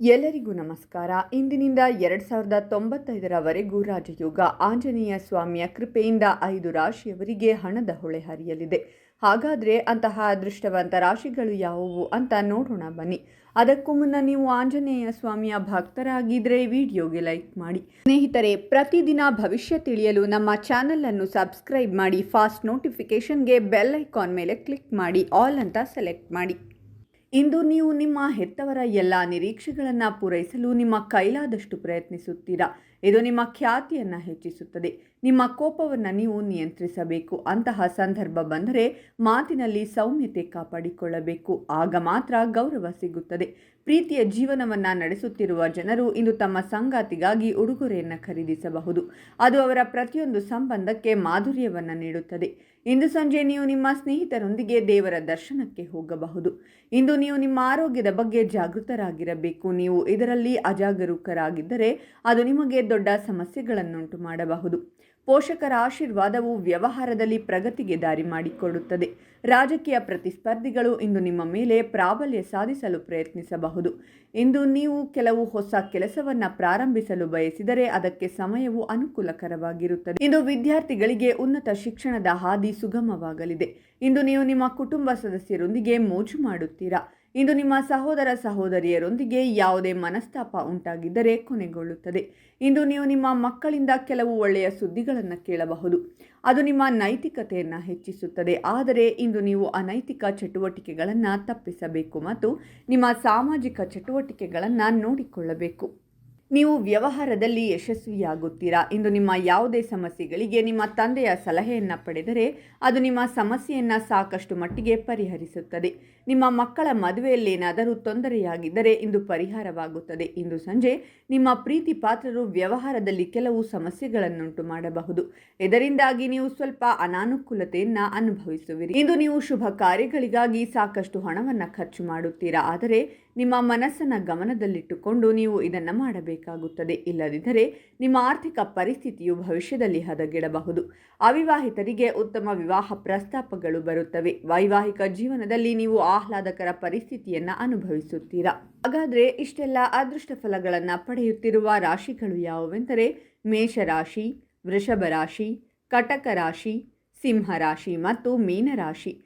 ಎಲ್ಲರಿಗೂ ನಮಸ್ಕಾರ. ಇಂದಿನಿಂದ ಎರಡು ಸಾವಿರದ ತೊಂಬತ್ತೈದರವರೆಗೂ ರಾಜಯೋಗ ಆಂಜನೇಯ ಸ್ವಾಮಿಯ ಕೃಪೆಯಿಂದ ಐದು ರಾಶಿಯವರಿಗೆ ಹಣದ ಹೊಳೆ ಹರಿಯಲಿದೆ. ಹಾಗಾದರೆ ಅಂತಹ ಅದೃಷ್ಟವಂತ ರಾಶಿಗಳು ಯಾವುವು ಅಂತ ನೋಡೋಣ ಬನ್ನಿ. ಅದಕ್ಕೂ ಮುನ್ನ ನೀವು ಆಂಜನೇಯ ಸ್ವಾಮಿಯ ಭಕ್ತರಾಗಿದ್ದರೆ ವಿಡಿಯೋಗೆ ಲೈಕ್ ಮಾಡಿ. ಸ್ನೇಹಿತರೆ, ಪ್ರತಿದಿನ ಭವಿಷ್ಯ ತಿಳಿಯಲು ನಮ್ಮ ಚಾನಲನ್ನು ಸಬ್ಸ್ಕ್ರೈಬ್ ಮಾಡಿ, ಫಾಸ್ಟ್ ನೋಟಿಫಿಕೇಷನ್ಗೆ ಬೆಲ್ ಐಕಾನ್ ಮೇಲೆ ಕ್ಲಿಕ್ ಮಾಡಿ, ಆಲ್ ಅಂತ ಸೆಲೆಕ್ಟ್ ಮಾಡಿ. ಇಂದು ನೀವು ನಿಮ್ಮ ಹೆತ್ತವರ ಎಲ್ಲ ನಿರೀಕ್ಷೆಗಳನ್ನು ಪೂರೈಸಲು ನಿಮ್ಮ ಕೈಲಾದಷ್ಟು ಪ್ರಯತ್ನಿಸುತ್ತೀರಾ? ಇದು ನಿಮ್ಮ ಖ್ಯಾತಿಯನ್ನು ಹೆಚ್ಚಿಸುತ್ತದೆ. ನಿಮ್ಮ ಕೋಪವನ್ನು ನೀವು ನಿಯಂತ್ರಿಸಬೇಕು. ಅಂತಹ ಸಂದರ್ಭ ಬಂದರೆ ಮಾತಿನಲ್ಲಿ ಸೌಮ್ಯತೆ ಕಾಪಾಡಿಕೊಳ್ಳಬೇಕು. ಆಗ ಮಾತ್ರ ಗೌರವ ಸಿಗುತ್ತದೆ. ಪ್ರೀತಿಯ ಜೀವನವನ್ನು ನಡೆಸುತ್ತಿರುವ ಜನರು ಇಂದು ತಮ್ಮ ಸಂಗಾತಿಗಾಗಿ ಉಡುಗೊರೆಯನ್ನು ಖರೀದಿಸಬಹುದು. ಅದು ಅವರ ಪ್ರತಿಯೊಂದು ಸಂಬಂಧಕ್ಕೆ ಮಾಧುರ್ಯವನ್ನು ನೀಡುತ್ತದೆ. ಇಂದು ಸಂಜೆ ನೀವು ನಿಮ್ಮ ಸ್ನೇಹಿತರೊಂದಿಗೆ ದೇವರ ದರ್ಶನಕ್ಕೆ ಹೋಗಬಹುದು. ಇಂದು ನೀವು ನಿಮ್ಮ ಆರೋಗ್ಯದ ಬಗ್ಗೆ ಜಾಗೃತರಾಗಿರಬೇಕು. ನೀವು ಇದರಲ್ಲಿ ಅಜಾಗರೂಕರಾಗಿದ್ದರೆ ಅದು ನಿಮಗೆ ದೊಡ್ಡ ಸಮಸ್ಯೆಗಳನ್ನುಂಟು ಮಾಡಬಹುದು. ಪೋಷಕರ ಆಶೀರ್ವಾದವು ವ್ಯವಹಾರದಲ್ಲಿ ಪ್ರಗತಿಗೆ ದಾರಿ ಮಾಡಿಕೊಡುತ್ತದೆ. ರಾಜಕೀಯ ಪ್ರತಿಸ್ಪರ್ಧಿಗಳು ಇಂದು ನಿಮ್ಮ ಮೇಲೆ ಪ್ರಾಬಲ್ಯ ಸಾಧಿಸಲು ಪ್ರಯತ್ನಿಸಬಹುದು. ಇಂದು ನೀವು ಕೆಲವು ಹೊಸ ಕೆಲಸವನ್ನು ಪ್ರಾರಂಭಿಸಲು ಬಯಸಿದರೆ ಅದಕ್ಕೆ ಸಮಯವು ಅನುಕೂಲಕರವಾಗಿರುತ್ತದೆ. ಇಂದು ವಿದ್ಯಾರ್ಥಿಗಳಿಗೆ ಉನ್ನತ ಶಿಕ್ಷಣದ ಹಾದಿ ಸುಗಮವಾಗಲಿದೆ. ಇಂದು ನೀವು ನಿಮ್ಮ ಕುಟುಂಬ ಸದಸ್ಯರೊಂದಿಗೆ ಮೋಜು ಮಾಡುತ್ತೀರಾ? ಇಂದು ನಿಮ್ಮ ಸಹೋದರ ಸಹೋದರಿಯರೊಂದಿಗೆ ಯಾವುದೇ ಮನಸ್ತಾಪ ಉಂಟಾಗಿದ್ದರೆ ಕೊನೆಗೊಳ್ಳುತ್ತದೆ. ಇಂದು ನೀವು ನಿಮ್ಮ ಮಕ್ಕಳಿಂದ ಕೆಲವು ಒಳ್ಳೆಯ ಸುದ್ದಿಗಳನ್ನು ಕೇಳಬಹುದು. ಅದು ನಿಮ್ಮ ನೈತಿಕತೆಯನ್ನು ಹೆಚ್ಚಿಸುತ್ತದೆ. ಆದರೆ ಇಂದು ನೀವು ಅನೈತಿಕ ಚಟುವಟಿಕೆಗಳನ್ನು ತಪ್ಪಿಸಬೇಕು ಮತ್ತು ನಿಮ್ಮ ಸಾಮಾಜಿಕ ಚಟುವಟಿಕೆಗಳನ್ನು ನೋಡಿಕೊಳ್ಳಬೇಕು. ನೀವು ವ್ಯವಹಾರದಲ್ಲಿ ಯಶಸ್ವಿಯಾಗುತ್ತೀರಾ? ಇಂದು ನಿಮ್ಮ ಯಾವುದೇ ಸಮಸ್ಯೆಗಳಿಗೆ ನಿಮ್ಮ ತಂದೆಯ ಸಲಹೆಯನ್ನು ಪಡೆದರೆ ಅದು ನಿಮ್ಮ ಸಮಸ್ಯೆಯನ್ನು ಸಾಕಷ್ಟು ಮಟ್ಟಿಗೆ ಪರಿಹರಿಸುತ್ತದೆ. ನಿಮ್ಮ ಮಕ್ಕಳ ಮದುವೆಯಲ್ಲೇನಾದರೂ ತೊಂದರೆಯಾಗಿದ್ದರೆ ಇಂದು ಪರಿಹಾರವಾಗುತ್ತದೆ. ಇಂದು ಸಂಜೆ ನಿಮ್ಮ ಪ್ರೀತಿ ಪಾತ್ರರು ವ್ಯವಹಾರದಲ್ಲಿ ಕೆಲವು ಸಮಸ್ಯೆಗಳನ್ನುಂಟು ಮಾಡಬಹುದು. ಇದರಿಂದಾಗಿ ನೀವು ಸ್ವಲ್ಪ ಅನಾನುಕೂಲತೆಯನ್ನು ಅನುಭವಿಸುವಿರಿ. ಇಂದು ನೀವು ಶುಭ ಕಾರ್ಯಗಳಿಗಾಗಿ ಸಾಕಷ್ಟು ಹಣವನ್ನು ಖರ್ಚು ಮಾಡುತ್ತೀರಾ? ಆದರೆ ನಿಮ್ಮ ಮನಸ್ಸನ್ನು ಗಮನದಲ್ಲಿಟ್ಟುಕೊಂಡು ನೀವು ಇದನ್ನು ಮಾಡಬೇಕಾಗುತ್ತದೆ. ಇಲ್ಲದಿದ್ದರೆ ನಿಮ್ಮ ಆರ್ಥಿಕ ಪರಿಸ್ಥಿತಿಯು ಭವಿಷ್ಯದಲ್ಲಿ ಹದಗೆಡಬಹುದು. ಅವಿವಾಹಿತರಿಗೆ ಉತ್ತಮ ವಿವಾಹ ಪ್ರಸ್ತಾಪಗಳು ಬರುತ್ತವೆ. ವೈವಾಹಿಕ ಜೀವನದಲ್ಲಿ ನೀವು ಆಹ್ಲಾದಕರ ಪರಿಸ್ಥಿತಿಯನ್ನು ಅನುಭವಿಸುತ್ತೀರಾ? ಹಾಗಾದರೆ ಇಷ್ಟೆಲ್ಲ ಅದೃಷ್ಟ ಫಲಗಳನ್ನು ಪಡೆಯುತ್ತಿರುವ ರಾಶಿಗಳು ಯಾವುವೆಂದರೆ ಮೇಷರಾಶಿ ವೃಷಭ ರಾಶಿ, ಕಟಕ ರಾಶಿ ಸಿಂಹರಾಶಿ ಮತ್ತು ಮೀನರಾಶಿ